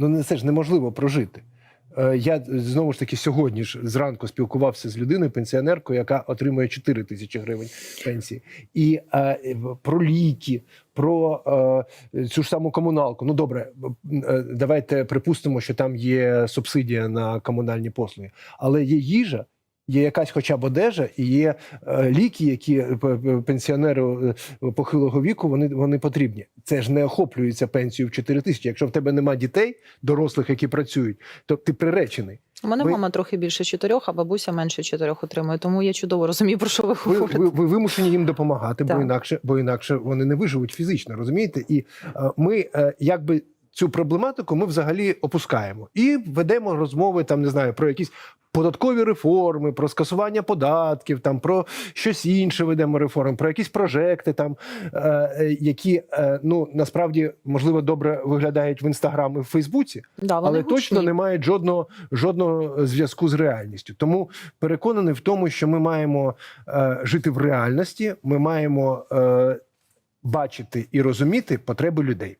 Ну це ж неможливо прожити. Е, Я знову ж таки сьогодні ж зранку спілкувався з людиною, пенсіонеркою, яка отримує 4 тисячі гривень пенсії, і е, про ліки, про е, цю ж саму комуналку. Ну добре, е, давайте припустимо, що там є субсидія на комунальні послуги, але є їжа. Є якась хоча б одежа, і є е, ліки, які е, пенсіонеру е, похилого віку вони, вони потрібні. Це ж не охоплюється пенсією в 4 тисячі. Якщо в тебе нема дітей, дорослих, які працюють, то ти приречений. У мене Ви- мама трохи більше чотирьох, а бабуся менше чотирьох отримує. Тому я чудово розумію, про що ви Ви, говорите. ви, ви вимушені їм допомагати, бо інакше, бо інакше вони не виживуть фізично, розумієте? І е, ми е, якби. Цю проблематику ми взагалі опускаємо і ведемо розмови там, не знаю, про якісь податкові реформи, про скасування податків, там про щось інше ведемо реформи, про якісь прожекти, там е, е, які е, ну насправді можливо добре виглядають в інстаграм і в Фейсбуці, Да, але точно не мають жодного жодного зв'язку з реальністю. Тому переконаний в тому, що ми маємо е, жити в реальності, ми маємо е, бачити і розуміти потреби людей.